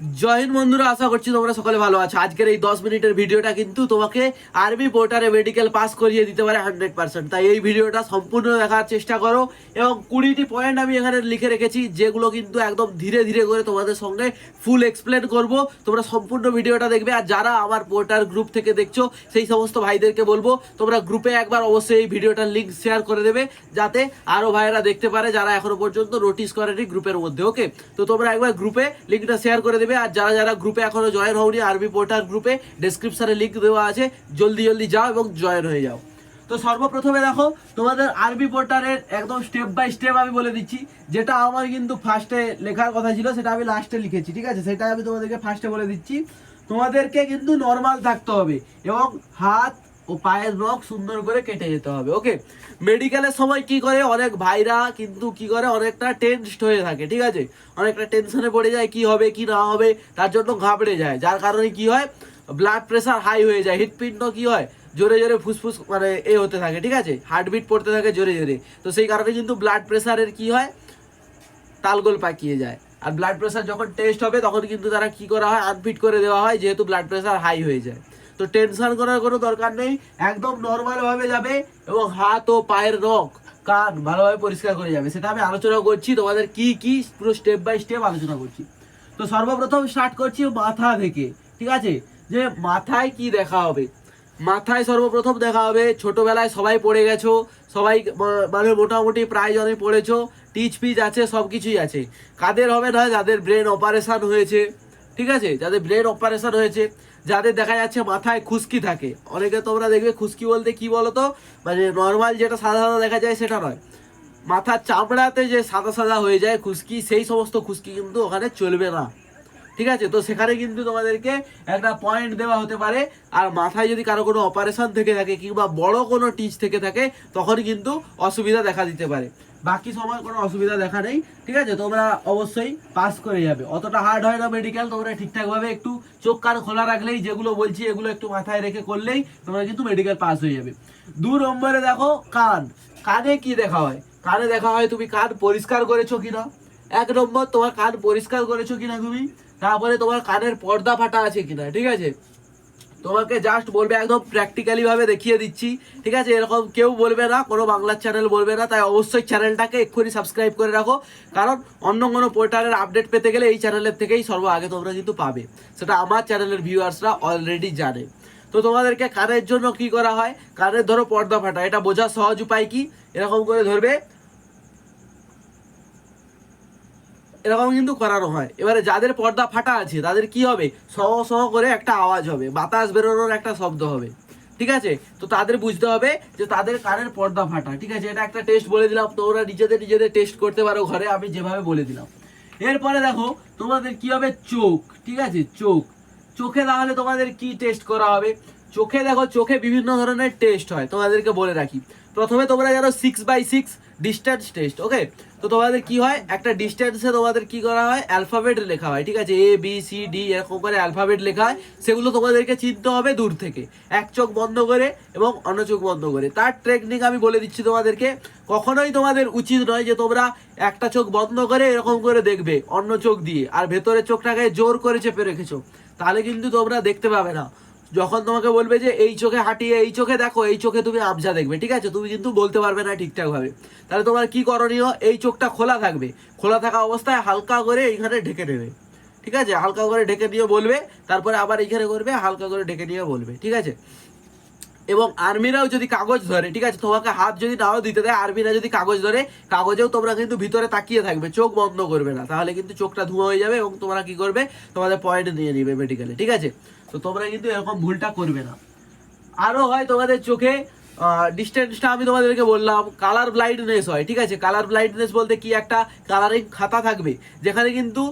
জয় হিন্দ বন্ধুরা, আশা করছি তোমরা সকলে ভালো আছো। আজকের এই দশ মিনিটের ভিডিওটা কিন্তু তোমাকে আরবি পোর্টারে মেডিকেল পাস করিয়ে দিতে পারে হান্ড্রেড পার্সেন্ট তাই এই ভিডিওটা সম্পূর্ণ দেখার চেষ্টা করো এবং কুড়িটি পয়েন্ট আমি এখানে লিখে রেখেছি, যেগুলো কিন্তু একদম ধীরে ধীরে করে তোমাদের সঙ্গে ফুল এক্সপ্লেন করব। তোমরা সম্পূর্ণ ভিডিওটা দেখবে আর যারা আমার পোর্টার গ্রুপ থেকে দেখছ, সেই সমস্ত ভাইদেরকে বলব, তোমরা গ্রুপে একবার অবশ্যই এই ভিডিওটার লিঙ্ক শেয়ার করে দেবে, যাতে আরও ভাইয়েরা দেখতে পারে যারা এখনও পর্যন্ত নোটিস করেনি গ্রুপের মধ্যে ওকে তো তোমরা একবার গ্রুপে লিঙ্কটা শেয়ার করে দেবে। আর যারা যারা গ্রুপে এখনও জয়েন হওনি আরবি পোর্টাল গ্রুপে ডেসক্রিপশনে লিঙ্ক দেওয়া আছে। জলদি জলদি যাও এবং জয়েন হয়ে যাও। তো সর্বপ্রথমে দেখো, তোমাদের আরবি পোর্টালের একদম স্টেপ বাই স্টেপ আমি বলে দিচ্ছি। যেটা আমার কিন্তু ফার্স্টে লেখার কথা ছিল, সেটা আমি লাস্টে লিখেছি, ঠিক আছে? সেটা আমি তোমাদেরকে ফার্স্টে বলে দিচ্ছি। তোমাদেরকে কিন্তু নর্মাল থাকতে হবে এবং হাত ও পায়ের নখ সুন্দর করে কেটে যেতে হবে ওকে মেডিকেলের সময় কি করে? অনেক ভাইরা কিন্তু কি করে? অনেকটা টেনসড হয়ে থাকে, ঠিক আছে? অনেকটা টেনশনে পড়ে যায়, কি হবে, কি না হবে, তার জন্য ঘাবড়ে যায়। যার কারণে কি হয়? ব্লাড প্রেশার হাই হয়ে যায়, হৃৎপিণ্ড কি হয়? জোরে জোরে ফুসফুস মানে এ হতে থাকে, ঠিক আছে? হার্টবিট পড়তে থাকে জোরে জোরে। তো সেই কারণে কিন্তু ব্লাড প্রেশারের কি হয়? তালগোল পাকিয়ে যায়। আর ব্লাড প্রেশার যখন টেস্ট হবে, তখন কিন্তু তারা কি করা হয়? আনফিট করে দেওয়া হয়, যেহেতু ব্লাড প্রেশার হাই হয়ে যায়। তো টেনশন করার কোনো দরকার নেই, একদম নর্মাল ভাবে যাবে এবং হাত ও পায়ের নখ কান ভালোভাবে পরিষ্কার করে যাবে। সেটা আমি আলোচনা করছি, তোমাদের কি কি পুরো স্টেপ বাই স্টেপ আলোচনা করছি। তো সর্বপ্রথম স্টার্ট করছি মাথা থেকে, ঠিক আছে? যে মাথায় কি দেখা হবে? মাথায় সর্বপ্রথম দেখা হবে, ছোটবেলায় সবাই পড়ে গেছো, সবাই মানে মোটামুটি প্রায় জনে পড়েছো টিচ পিচ আছে সব কিছুই আছে। কাদের হবে না, যাদের ব্রেন অপারেশন হয়েছে, ঠিক আছে? যাদের ব্রেন অপারেশন হয়েছে যাদের দেখা যাচ্ছে মাথায় খুশকি থাকে। অনেকে তোমরা দেখবে খুশকি বলতে কি বলতো? মানে নর্মাল যেটা সাদা সাদা দেখা যায় সেটা নয়। মাথার চামড়াতে যে সাদা সাদা হয়ে যায় খুশকি, সেই সমস্ত খুশকি কিন্তু ওখানে চলবে না। ঠিক আছে? তো সেখানে কিন্তু তোমাদেরকে একটা পয়েন্ট দেওয়া হতে পারে। আর মাথায় যদি কারও কোনো অপারেশন থেকে থাকে কিংবা বড় কোনো টিচ থেকে থাকে তখন কিন্তু অসুবিধা দেখা দিতে পারে। বাকি সময় কোনো অসুবিধা দেখা নেই, ঠিক আছে? তোমরা অবশ্যই পাস করে যাবে। অতটা হার্ড হয় না মেডিকেল তোমরা ঠিকঠাকভাবে একটু চোখ কান খোলা রাখলেই, যেগুলো বলছি এগুলো একটু মাথায় রেখে করলেই তোমরা কিন্তু মেডিকেল পাস হয়ে যাবে। দু নম্বরে দেখো, কান। কানে কি দেখা হয়? কানে দেখা হয় তুমি কান পরিষ্কার করেছ কিনা? এক নম্বর, তোমার কান পরিষ্কার করেছ কিনা তুমি? তারপরে তোমার কানের পর্দা ফাটা আছে কিনা, ঠিক আছে? তোমাকে জাস্ট বলবে, একদম প্র্যাকটিক্যালি ভাবে দেখিয়ে দিচ্ছি, ঠিক আছে? এরকম কেউ বলবে না, কোনো বাংলার চ্যানেল বলবে না, তাই অবশ্যই চ্যানেলটাকে এক্ষুনি সাবস্ক্রাইব করে রাখো। কারণ অন্য কোনো পোর্টালের আপডেট পেতে গেলে এই চ্যানেলের থেকেই সর্ব আগে তোমরা কিন্তু পাবে। সেটা আমার চ্যানেলের ভিউয়ার্সরা অলরেডি জানে। তো তোমাদেরকে কানের জন্য কি করা হয়? কানের ধরো পর্দা ফাটা, এটা বোঝার সহজ উপায় কি? এরকম করে ধরবে এরকম কিন্তু করানো হয়। এবারে যাদের পর্দা ফাটা আছে, তাদের কি হবে? সহ সহ করে একটা আওয়াজ হবে। বাতাস বেরোনোর একটা শব্দ হবে। ঠিক আছে? তো তাদের বুঝতে হবে যে তাদের কানের পর্দা ফাটা। ঠিক আছে? এটা একটা টেস্ট বলে দিলাম। তোমরা নিজেদের নিজেদের টেস্ট করতে পারো ঘরে, আমি যেভাবে বলে দিলাম। এরপরে দেখো, তোমাদের কি হবে? চোখ। ঠিক আছে? চোখ। চোখে তাহলে তোমাদের কি টেস্ট করা হবে? চোখে দেখো, চোখে বিভিন্ন ধরনের টেস্ট হয়। তোমাদেরকে বলে রাখি। প্রথমে তোমরা জানো six by six distance test okay তো তোমাদের কি হয়? একটা ডিস্টেন্সে তোমাদের কি করা হয়? অ্যালফাবেট লেখা হয়, ঠিক আছে? এ বি সি ডি এরকম করে অ্যালফাবেট লেখা হয়। সেগুলো তোমাদেরকে চিনতে হবে দূর থেকে। এক চোখ বন্ধ করে এবং অন্য চোখ বন্ধ করে। তার টেকনিক আমি বলে দিচ্ছি তোমাদেরকে। কখনোই তোমাদের উচিত নয় যে তোমরা একটা চোখ বন্ধ করে এরকম করে দেখবে অন্য চোখ দিয়ে। আর ভেতরের চোখটাকে জোর করে চেপে রেখেছো। তাহলে কিন্তু তোমরা দেখতে পাবে না। যখন তোমাকে বলবে যে এই চোখে হাঁটিয়ে, এই চোখে দেখো, এই চোখে তুমি আবজা দেখবে, ঠিক আছে? তুমি কিন্তু বলতে পারবে না ঠিকঠাকভাবে। তাহলে তোমার কি করণীয়? এই চোখটা খোলা থাকবে। খোলা থাকা অবস্থায় হালকা করে এইখানে ঢেকে নেবে, ঠিক আছে? হালকা করে ঢেকে নিয়ে বলবে, তারপরে আবার এইখানে করবে, হালকা করে ঢেকে নিয়ে বলবে, ঠিক আছে? এবং আর্মিরাও যদি কাগজ ধরে, ঠিক আছে? তোমাকে হাত যদি নাও দিতে দেয়, আর্মিরা যদি কাগজ ধরে, কাগজেও তোমরা কিন্তু ভিতরে তাকিয়ে থাকবে, চোখ বন্ধ করবে না। তাহলে কিন্তু চোখটা ধোঁয়া হয়ে যাবে এবং তোমরা কি করবে? তোমাদের পয়েন্ট নিয়ে নিবে মেডিকেলে ঠিক আছে? তো তোমরা কিন্তু এরকম ভুলটা করবে না। আরও হয় তোমাদের চোখে ডিস্টেন্সটা আমি তোমাদেরকে বললাম কালার ব্লাইন্ডনেস হয়, ঠিক আছে? কালার ব্লাইন্ডনেস বলতে কি একটা কালারিং খাতা থাকবে, যেখানে কিন্তু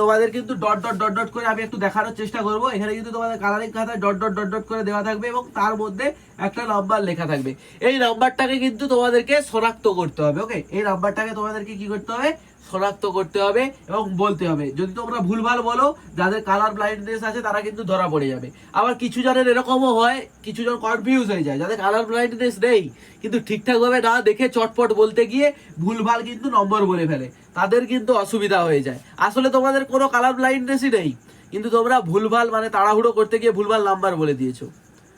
তোমাদের কিন্তু ডট ডট ডট ডট করে আমি একটু দেখানোর চেষ্টা করব। এখানে কিন্তু তোমাদের কালারিং খাতায় ডট ডট ডট ডট করে দেওয়া থাকবে এবং তার মধ্যে একটা নাম্বার লেখা থাকবে। এই নাম্বারটাকে কিন্তু তোমাদেরকে শনাক্ত করতে হবে ওকে এই নাম্বারটাকে তোমাদেরকে কি করতে হবে? শনাক্ত করতে হবে এবং বলতে হবে। যদি তোমরা ভুলভাল বলো, যাদের কালার ব্লাইন্ডনেস আছে, তারা কিন্তু ধরা পড়ে যাবে। আবার কিছু জনের এরকমও হয়, কিছু জন কনফিউজ হয়ে যায়, যাদের কালার ব্লাইন্ডনেস নেই। কিন্তু ঠিকঠাকভাবে না দেখে চটপট বলতে গিয়ে ভুলভাল কিন্তু নম্বর বলে ফেলে। তাদের কিন্তু অসুবিধা হয়ে যায়। আসলে তোমাদের কোনো কালার ব্লাইন্ডনেসই নেই। কিন্তু তোমরা ভুলভাল মানে তাড়াহুড়ো করতে গিয়ে ভুলভাল নাম্বার বলে দিয়েছ।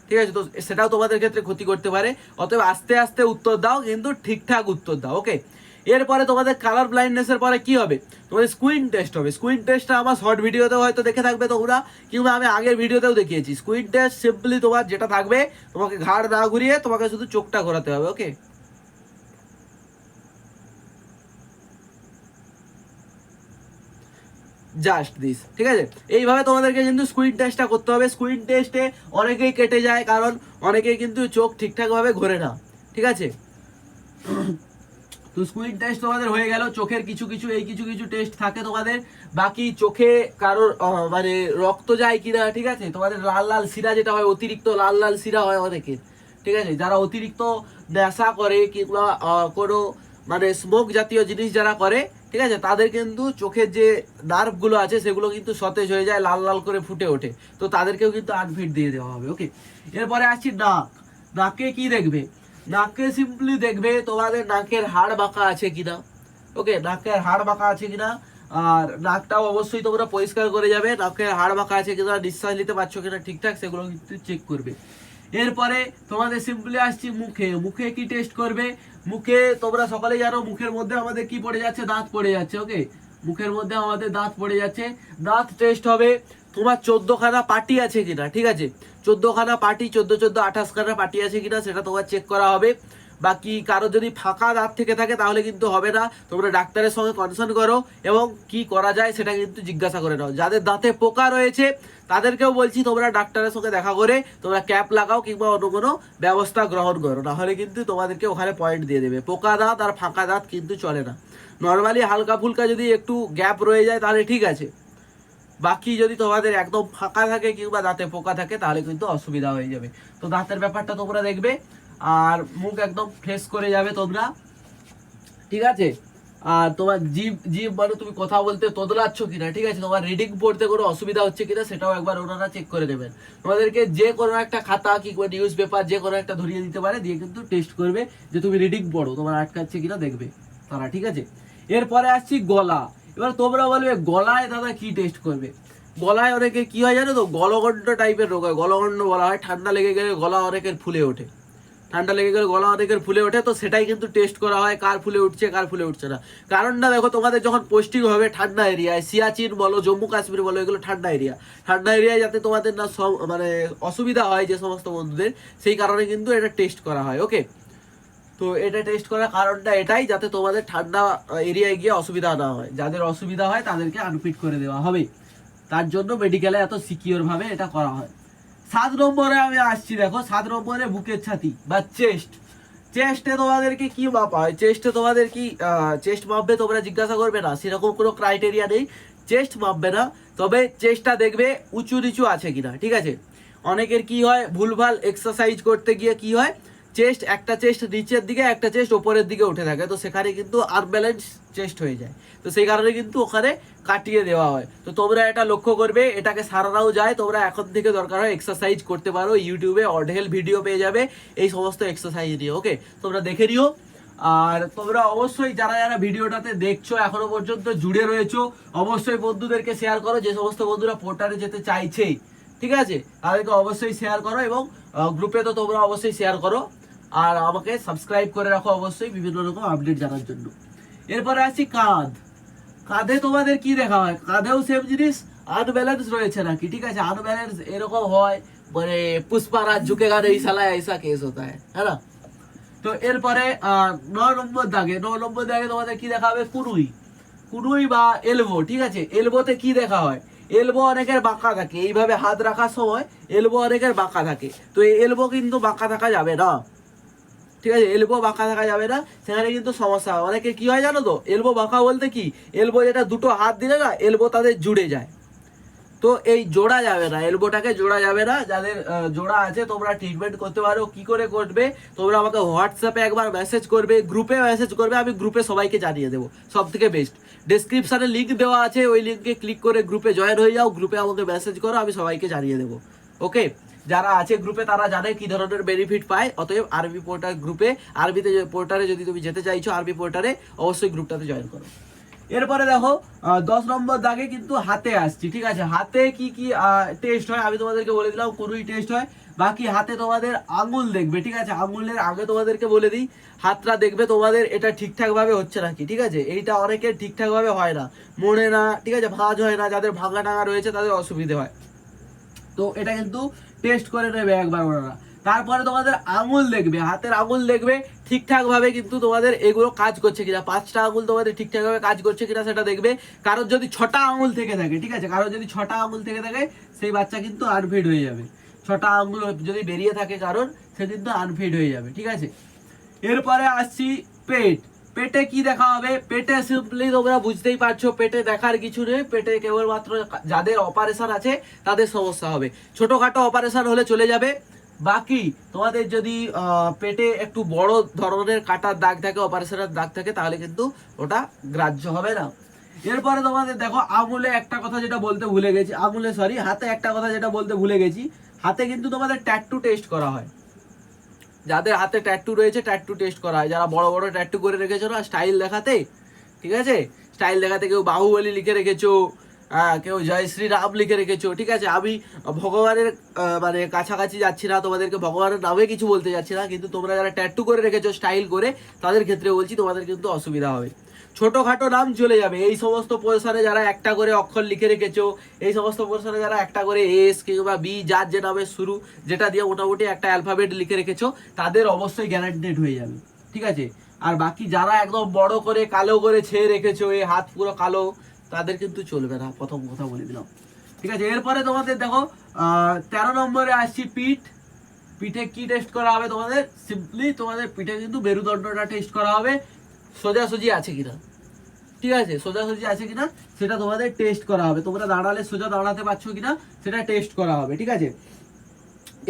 ঠিক আছে, তো সেটাও তোমাদের ক্ষেত্রে ক্ষতি করতে পারে। অতএব আস্তে আস্তে উত্তর দাও, কিন্তু ঠিকঠাক উত্তর দাও ওকে এরপরে তোমাদের কালার ব্লাইন্ডনেসের পরে কি হবে? তোমাদের স্কুইন টেস্ট হবে। স্কুইন টেস্টটা আমার শর্ট ভিডিওতেও হয়তো দেখে থাকবে তোমরা, কিংবা আমি আগের ভিডিওতেও দেখিয়েছি। স্কুইন টেস্ট সিম্পলি তোমার যেটা থাকবে, তোমাকে ঘাড় না ঘুরিয়ে তোমাকে শুধু চোখটা ঘোরাতে হবে ওকে জাস্ট দিস ঠিক আছে? এইভাবে তোমাদেরকে কিন্তু স্কুইন টেস্টটা করতে হবে। স্কুইন টেস্টে অনেকেই কেটে যায়, কারণ অনেকেই কিন্তু চোখ ঠিকঠাকভাবে ঘোরে না, ঠিক আছে? তো স্কুইড টেস্ট তোমাদের হয়ে গেল, চোখের কিছু কিছু, এই কিছু কিছু টেস্ট থাকে তোমাদের। বাকি চোখে কারোর মানে রক্ত যায় কিনা, ঠিক আছে? তোমাদের লাল লাল শিরা যেটা হয়, অতিরিক্ত লাল লাল শিরা হয় অনেকের ঠিক আছে? যারা অতিরিক্ত নেশা করে কিংবা কোনো মানে স্মোক জাতীয় জিনিস যারা করে, ঠিক আছে? তাদের কিন্তু চোখের যে নার্ভগুলো আছে, সেগুলো কিন্তু সতেজ হয়ে যায়, লাল লাল করে ফুটে ওঠে। তো তাদেরকেও কিন্তু আনফিট দিয়ে দেওয়া হবে ওকে এরপরে আসছি নাক। নাকে কি দেখবে? নাকে সিম্পলি দেখবে তোমাদের নাকের হাড় বাঁকা আছে কিনা। ওকে নাকের হাড় বাঁকা আছে কিনা? আর নাকটাও অবশ্যই তোমরা পরিষ্কার করে যাবে, নাকের হাড় বাঁকা আছে কিনা, নিঃশ্বাস নিতে পারছ কিনা ঠিকঠাক, সেগুলো কিন্তু চেক করবে। এরপরে তোমাদের সিম্পলি আসছি মুখে মুখে কি টেস্ট করবে? মুখে তোমরা সকালে জানো মুখের মধ্যে আমাদের কি পড়ে যাচ্ছে? দাঁত পড়ে যাচ্ছে ওকে মুখের মধ্যে আমাদের দাঁত পড়ে যাচ্ছে। দাঁত টেস্ট হবে তোমার চোদ্দখানা পার্টি আছে কিনা, ঠিক আছে? চোদ্দখানা পার্টি চোদ্দ চোদ্দ আঠাশখানা পার্টি আছে কিনা সেটা তোমার চেক করা হবে। বাকি কারও যদি ফাঁকা দাঁত থেকে থাকে তাহলে কিন্তু হবে না। তোমরা ডাক্তারের সঙ্গে কনসার্ন করো এবং কি করা যায় সেটা কিন্তু জিজ্ঞাসা করে নাও। যাদের দাঁতে পোকা রয়েছে, তাদেরকেও বলছি তোমরা ডাক্তারের সঙ্গে দেখা করে তোমরা ক্যাপ লাগাও কিংবা অন্য কোনো ব্যবস্থা গ্রহণ করো। নাহলে কিন্তু তোমাদেরকে ওখানে পয়েন্ট দিয়ে দেবে। পোকা দাঁত আর ফাঁকা দাঁত কিন্তু চলে না। নর্মালি হালকা ফুলকা যদি একটু গ্যাপ রয়ে যায় তাহলে ঠিক আছে। বাকি যদি তোমাদের একদম ফাঁকা থাকে কিংবা দাঁতে পোকা থাকে, তাহলে কিন্তু অসুবিধা হয়ে যাবে। তো দাঁতের ব্যাপারটা তোমরা দেখবে, আর মুখ একদম ফ্রেশ করে যাবে তোমরা। ঠিক আছে? আর তোমার জিভ জিভ মানে তুমি কথা বলতে তোদলাচ্ছ কিনা, ঠিক আছে? তোমার রিডিং পড়তে কোনো অসুবিধা হচ্ছে কিনা, সেটাও একবার ওনারা চেক করে দেবেন তোমাদেরকে যে কোনো একটা খাতা কিংবা নিউজ পেপার যে কোনো একটা ধরিয়ে দিতে পারে, দিয়ে কিন্তু টেস্ট করবে যে তুমি রিডিং পড়ো, তোমার আটকাচ্ছে কিনা দেখবে তারা, ঠিক আছে? এরপরে আসছি গলা। এবার তোমরা বলবে, গলায় দাদা কি টেস্ট করবে? গলায় অনেকে কি হয় জানো তো? গলগণ্ড টাইপের রোগ হয়। গলগণ্ড বলা হয়। ঠান্ডা লেগে গেলে গলা অনেকের ফুলে ওঠে। ঠান্ডা লেগে গেলে গলা অনেকের ফুলে ওঠে, তো সেটাই কিন্তু টেস্ট করা হয়। কার ফুলে উঠছে, কার ফুলে উঠছে না। কারণটা দেখো, তোমাদের যখন পোস্টিং হবে, ঠান্ডা এরিয়ায় সিয়াচিন বলো, জম্মু কাশ্মীর বলো, এগুলো ঠান্ডা এরিয়া ঠান্ডা এরিয়ায় যাতে তোমাদের না সব মানে অসুবিধা হয় যে সমস্ত বন্ধুদের, সেই কারণে কিন্তু এটা টেস্ট করা হয় ওকে তো এটা টেস্ট করার কারণটা এটাই যাতে তোমাদের ঠান্ডা এরিয়ায় গিয়ে অসুবিধা না হয়। যাদের অসুবিধা হয় তাদেরকে আনফিট করে দেওয়া হবে। তার জন্য মেডিকেলে এত সিকিওর ভাবে এটা করা হয়। সাত নম্বরে আমি আসছি, দেখো, সাত নম্বরে বুকের ছাতি বা চেস্ট চেস্টে তোমাদেরকে কি মাপা হয়? চেস্টে তোমাদের কি চেস্ট মাপবে তোমরা জিজ্ঞাসা করবে না, সেরকম কোনো ক্রাইটেরিয়া নেই। চেস্ট মাপবে না, তবে চেস্টটা দেখবে উঁচু নিচু আছে কিনা, ঠিক আছে? অনেকের কি হয়, ভুলভাল এক্সারসাইজ করতে গিয়ে কি হয় চেস্ট, একটা চেস্ট নিচের দিকে, একটা চেস্ট ওপরের দিকে উঠে থাকে। তো সেখানে কিন্তু আনব্যালেন্স চেস্ট হয়ে যায়। তো সেই কারণে কিন্তু ওখানে কাটিয়ে দেওয়া হয়। তো তোমরা এটা লক্ষ্য করবে, এটাকে সারানোও যায়। তোমরা এখন থেকে দরকার হয় এক্সারসাইজ করতে পারো। ইউটিউবে অঢেল ভিডিও পেয়ে যাবে এই সমস্ত এক্সারসাইজ নিয়ে ওকে তোমরা দেখে নিও। আর তোমরা অবশ্যই যারা যারা ভিডিওটাতে দেখছ, এখনও পর্যন্ত জুড়ে রয়েছো, অবশ্যই বন্ধুদেরকে শেয়ার করো। যে সমস্ত বন্ধুরা পোর্টালে যেতে চাইছে ঠিক আছে? তাদেরকে অবশ্যই শেয়ার করো এবং গ্রুপে তো তোমরা অবশ্যই শেয়ার করো। আর আমাকে সাবস্ক্রাইব করে রাখো অবশ্যই বিভিন্ন রকম আপডেট জানার জন্য। এরপরে আসি কাঁধ। কাঁধে তোমাদের কি দেখা হয়? কাঁধেও সেম জিনিস আনব্যালেন্স রয়েছে নাকি? ঠিক আছে আনব্যালেন্স এরকম হয় মানে পুষ্পারাজ ঝুঁকে গান এই সালায় কেস কেস হয় হ্যাঁ না? তো এরপরে ন নম্বর দাগে, ন নম্বর দাগে তোমাদের কি দেখা হবে? কুনুই। কুনুই বা এলবো, ঠিক আছে? এলবোতে কি দেখা হয়? এলবো অনেকের বাঁকা থাকে, এইভাবে হাত রাখার সময় এলবো অনেকের বাঁকা থাকে। তো এই এলবো কিন্তু বাঁকা থাকা যাবে না। ঠিক আছে এলবো বাঁকা থাকা যাবে না, সেখানে কিন্তু সমস্যা হয় অনেকে কি হয় জানো তো? এলবো বাঁকা বলতে কি? এলবো যেটা দুটো হাত দিলে না এলবো তাদের জুড়ে যায়। তো এই জোড়া যাবে না এলবোটাকে জোড়া যাবে না, যাদের জোড়া আছে, তোমরা ট্রিটমেন্ট করতে পারো। কি করে করবে? তোমরা আমাকে হোয়াটসঅ্যাপে একবার মেসেজ করবে গ্রুপে মেসেজ করবে, আমি গ্রুপে সবাইকে জানিয়ে দেবো সব থেকে বেস্ট ডেসক্রিপশনে লিঙ্ক দেওয়া আছে, ওই লিঙ্কে ক্লিক করে গ্রুপে জয়েন হয়ে যাও গ্রুপে আমাকে মেসেজ করো, আমি সবাইকে জানিয়ে দেবো। ওকে যারা আছে গ্রুপে তারা জানে কি ধরনের বেনিফিট পায়। অতএব আরবি পোর্টাল গ্রুপে আরবিতে পোর্টারে যদি তুমি যেতে চাইছো আরবি পোর্টারে অবশ্যই গ্রুপটাতে জয়েন করো। এরপরে দেখো দশ নম্বর দাগে কিন্তু হাতে আসছি, ঠিক আছে? হাতে কি কি টেস্ট হয়? আমি তোমাদেরকে বলে দিলাম কোনোই টেস্ট হয়। বাকি হাতে তোমাদের আঙুল দেখবে, ঠিক আছে? আঙুলের আগে তোমাদেরকে বলে দিই, হাতটা দেখবে তোমাদের এটা ঠিকঠাক ভাবে হচ্ছে নাকি, ঠিক আছে? এইটা অনেকের ঠিকঠাক ভাবে হয় না। মনে না, ঠিক আছে? ভাঁজ হয় না, যাদের ভাঙা টাঙা রয়েছে, তাদের অসুবিধে হয়। তো এটা কিন্তু টেস্ট করে নেবে একবার ওনারা। তারপরে তোমাদের আঙুল দেখবে, হাতের আঙুল দেখবে ঠিকঠাক ভাবে কিন্তু তোমাদের এগুলো কাজ করছে কিনা, পাঁচটা আঙুল তোমাদের ঠিকঠাক ভাবে কাজ করছে কিনা সেটা দেখবে। কারোর যদি ছটা আঙুল থেকে থাকে, ঠিক আছে? কারোর যদি ছটা আঙুল থেকে থাকে, সেই বাচ্চা কিন্তু আনফিট হয়ে যাবে। ছটা আঙুল যদি বেরিয়ে থাকে কারণ সে কিন্তু আনফিট হয়ে যাবে, ঠিক আছে? এরপরে আসছি পেট। পেটে কি দেখা হবে? পেটে সিম্পলি তোমরা বুঝতেই পারছ, পেটে দেখার কিছু নেই। পেটে কেবলমাত্র যাদের অপারেশন আছে, তাদের সমস্যা হবে। ছোটখাটো অপারেশন হলে চলে যাবে। বাকি, তোমাদের যদি পেটে একটু বড় ধরনের কাটার দাগ থাকে অপারেশনের দাগ থাকে, তাহলে কিন্তু ওটা গ্রাহ্য হবে না। এরপরে তোমাদের দেখো আঙুলে একটা কথা যেটা বলতে ভুলে গেছি। আঙুলে সরি হাতে একটা কথা যেটা বলতে ভুলে গেছি। হাতে কিন্তু তোমাদের ট্যাটু টেস্ট করা হয়। যাদের হাতে ট্যাটু রয়েছে ট্যাটু টেস্ট করা হয়। যারা বড় বড় ট্যাটু করে রেখেছো না স্টাইল দেখাতে, ঠিক আছে? স্টাইল দেখাতে কেউ বাহুবলী লিখে রেখেছো হ্যাঁ কেউ জয় শ্রীরাম লিখে রেখেছো, ঠিক আছে? আমি ভগবানের মানে কাছাকাছি যাচ্ছি না, তোমাদেরকে ভগবানের নামে কিছু বলতে যাচ্ছি না, কিন্তু তোমরা যারা ট্যাটু করে রেখেছো স্টাইল করে, তাদের ক্ষেত্রে বলছি, তোমাদের কিন্তু অসুবিধা হবে। ছোটখাটো নাম চলে যাবে। এই সমস্ত পজিশনে যারা একটা করে অক্ষর লিখে রেখেছো, এই সমস্ত পজিশনে যারা একটা করে এস কিংবা বি যার যে নামে শুরু, যেটা দিয়ে মোটামুটি একটা অ্যালফাবেট লিখে রেখেছো, তাদের অবশ্যই গ্যারান্টেড হয়ে যাবে। ঠিক আছে? আর বাকি যারা একদম বড় করে কালো করে ছেয়ে রেখেছো, এই হাত পুরো কালো, তাদের কিন্তু চলবে না। প্রথম কথা বলে দিলাম। ঠিক আছে? এরপরে তোমাদের দেখো তেরো নম্বরে আসছি পিঠ। পিঠে কি টেস্ট করা হবে তোমাদের? সিম্পলি তোমাদের পিঠে কিন্তু মেরুদণ্ডটা টেস্ট করা হবে। সোজাসুজি আছে কিনা? ঠিক আছে, সোজাসুজি আছে কিনা? সেটা তোমাদের টেস্ট করা হবে। তোমরা দাঁড়ালে সোজা দাঁড়াতে পারছ কিনা, সেটা টেস্ট করা হবে, ঠিক আছে?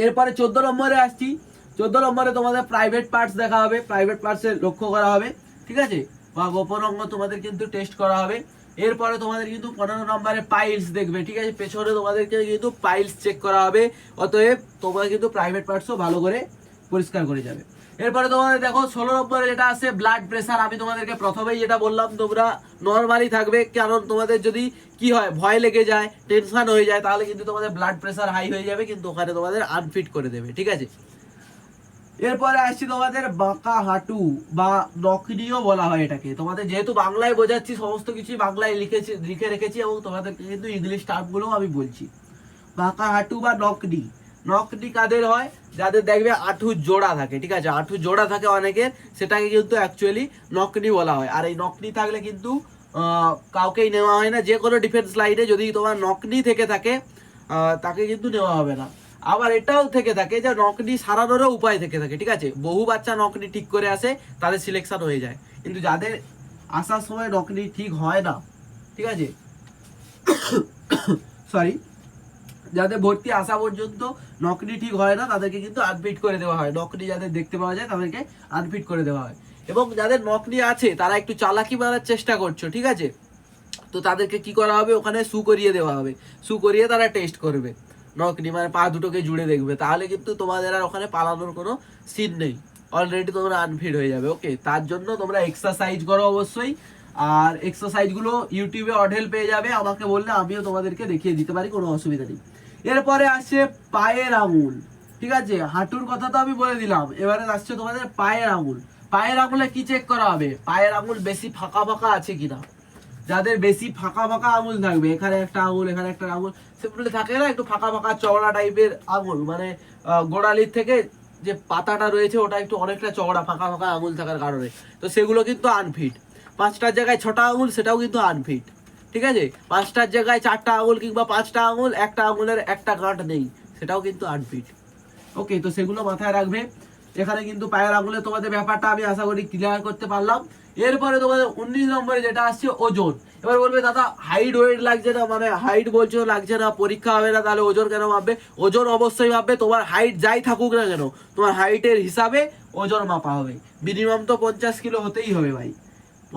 এরপরে চোদ্দ নম্বরে আসছি। চোদ্দ নম্বরে তোমাদের প্রাইভেট পার্টস দেখা হবে। প্রাইভেট পার্টসে লক্ষ্য করা হবে, ঠিক আছে? বা গোপন অঙ্গ তোমাদের কিন্তু টেস্ট করা হবে। এরপরে তোমাদের কিন্তু পনেরো নম্বরে পাইলস দেখবে, ঠিক আছে? পেছনে তোমাদেরকে কিন্তু পাইলস চেক করা হবে। অতএব তোমরা কিন্তু প্রাইভেট পার্টসও ভালো করে পরিষ্কার করে যাবে। এরপরে তোমাদের দেখো, ষোলো নম্বরে যেটা আছে ব্লাড প্রেশার আমি তোমাদেরকে প্রথমেই যেটা বললাম, তোমরা নর্মালি থাকবে, কারণ তোমাদের যদি কি হয়, ভয় লেগে যায় টেনশন হয়ে যায়, তাহলে কিন্তু তোমাদের ব্লাড প্রেশার হাই হয়ে যাবে, কিন্তু ওখানে তোমাদের আনফিট করে দেবে, ঠিক আছে? এরপরে আসছি তোমাদের বাঁকা হাঁটু, বা নকরিও বলা হয় এটাকে। তোমাদের যেহেতু বাংলায় বোঝাচ্ছি, সমস্ত কিছুই বাংলায় লিখেছি, লিখে রেখেছি, এবং তোমাদেরকে কিন্তু ইংলিশ টার্মগুলোও আমি বলছি। বাঁকা হাঁটু বা নকডি নকডি কাদের হয়, যাদের দেখবে আঁঠু জোড়া থাকে, ঠিক আছে? আঁঠু জোড়া থাকে অনেকের, সেটাকে কিন্তু অ্যাকচুয়ালি নকনি বলা হয়। আর এই নকনি থাকলে কিন্তু কাউকেই নেওয়া হয় না যে কোনো ডিফেন্স লাইনে যদি তোমার নকনি থেকে থাকে তাকে কিন্তু নেওয়া হবে না। আবার এটাও থেকে থাকে যে নকনি সারানোরও উপায় থেকে থাকে, ঠিক আছে? বহু বাচ্চা নকনি ঠিক করে আসে, তাদের সিলেকশন হয়ে যায়। কিন্তু যাদের আসার সময় নকনি ঠিক হয় না, ঠিক আছে? সরি যাদের ভর্তি আসা পর্যন্ত নকরি ঠিক হয় না, তাদেরকে কিন্তু আনফিট করে দেওয়া হয়। নকরি যাদের দেখতে পাওয়া যায়, তাদেরকে আনফিট করে দেওয়া হয়। এবং যাদের নকরি আছে, তারা একটু চালাকি মারার চেষ্টা করছ, ঠিক আছে? তো তাদেরকে কি করা হবে? ওখানে সু করিয়ে দেওয়া হবে। সু করিয়ে তারা টেস্ট করবে। নকরি মানে পা দুটোকে জুড়ে দেখবে। তাহলে কিন্তু তোমাদের আর ওখানে পালানোর কোনো সিন নেই। অলরেডি তোমরা আনফিট হয়ে যাবে। ওকে তার জন্য তোমরা এক্সারসাইজ করো অবশ্যই। আর এক্সারসাইজগুলো ইউটিউবে অঢেল পেয়ে যাবে। আমাকে বললে আমিও তোমাদেরকে দেখিয়ে দিতে পারি, কোনো অসুবিধা নেই। এরপরে আসছে পায়ের আঙুল, ঠিক আছে? হাঁটুর কথা তো আমি বলে দিলাম। এবারে আসছে তোমাদের পায়ের আঙুল। পায়ের আঙুলে কি চেক করা হবে? পায়ের আঙুল বেশি ফাঁকা ফাঁকা আছে কিনা? যাদের বেশি ফাঁকা ফাঁকা আঙুল থাকবে, এখানে একটা আঙুল, এখানে একটা আঙুল সিম্পলি থাকে না, একটু ফাঁকা ফাঁকা চওড়া টাইপের আঙুল। মানে গোড়ালির থেকে যে পাতাটা রয়েছে, ওটা একটু অনেকটা চওড়া, ফাঁকা ফাঁকা আঙুল থাকার কারণে। তো সেগুলো কিন্তু আনফিট পাঁচটার জায়গায় ছটা আঙুল, সেটাও কিন্তু আনফিট ঠিক আছে? পাঁচটার জায়গায় চারটা আঙুল কিংবা পাঁচটা আঙুল, একটা আঙুলের একটা গাঁট নেই। সেটাও কিন্তু আনফিট ওকে, তো সেগুলো মাথায় রাখবে। এখানে কিন্তু পায়ের আঙুলে তোমাদের ব্যাপারটা আমি আশা করি ক্লিয়ার করতে পারলাম। এরপরে তোমাদের উনিশ নম্বরে যেটা আসছে ওজন। এবার বলবে, দাদা হাইট ওয়েট লাগছে না? মানে হাইট বলছো, লাগছে না, পরীক্ষা হবে না, তাহলে ওজন কেন ভাববে ওজন অবশ্যই ভাববে তোমার হাইট যাই থাকুক না কেন, তোমার হাইটের হিসাবে ওজন মাপা হবে। মিনিমাম তো পঞ্চাশ কিলো হতেই হবে ভাই।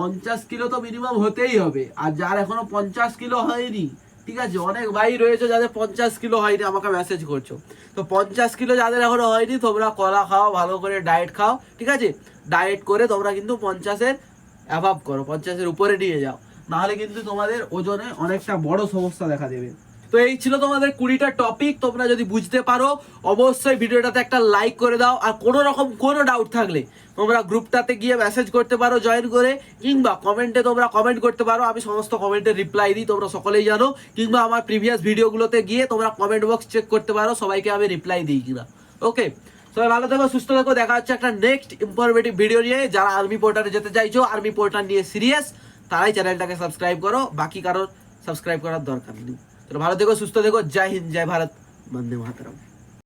পঞ্চাশ কিলো তো মিনিমাম হতেই হবে। আর যার এখনও পঞ্চাশ কিলো হয়নি, ঠিক আছে? অনেক ভাই রয়েছে যাদের পঞ্চাশ কিলো হয়নি, আমাকে মেসেজ করছ। তো পঞ্চাশ কিলো যাদের এখনও হয়নি, তোমরা কলা খাও, ভালো করে ডায়েট খাও, ঠিক আছে? ডায়েট করে তোমরা কিন্তু পঞ্চাশের অ্যাভাব করো, পঞ্চাশের উপরে নিয়ে যাও। নাহলে কিন্তু তোমাদের ওজনে অনেকটা বড় সমস্যা দেখা দেবে। তো এই ছিল তোমাদের কুড়িটা টপিক তোমরা যদি বুঝতে পারো, অবশ্যই ভিডিওটাতে একটা লাইক করে দাও, আর কোনো রকম কোনো ডাউট থাকলে তোমরা গ্রুপটাতে গিয়ে মেসেজ করতে পারো জয়েন করে, কিংবা কমেন্টে তোমরা কমেন্ট করতে পারো, আমি সমস্ত কমেন্টের রিপ্লাই দিই, তোমরা সকলেই জানো, কিংবা আমার প্রিভিয়াস ভিডিওগুলোতে গিয়ে তোমরা কমেন্ট বক্স চেক করতে পারো, সবাইকে আমি রিপ্লাই দিই কিনা। ওকে সবাই ভালো থেকো, সুস্থ থেকো, দেখা হচ্ছে একটা নেক্সট ইনফরমেটিভ ভিডিও নিয়ে, যারা আর্মি পোর্টারে যেতে চাইছো আর্মি পোর্টার নিয়ে সিরিয়াস তারাই চ্যানেলটাকে সাবস্ক্রাইব করো, বাকি কারোর সাবস্ক্রাইব করার দরকার নেই। তো ভালো থেকো সুস্থ থেকো। জয় হিন্দ জয় ভারত। বন্দে মাতরম।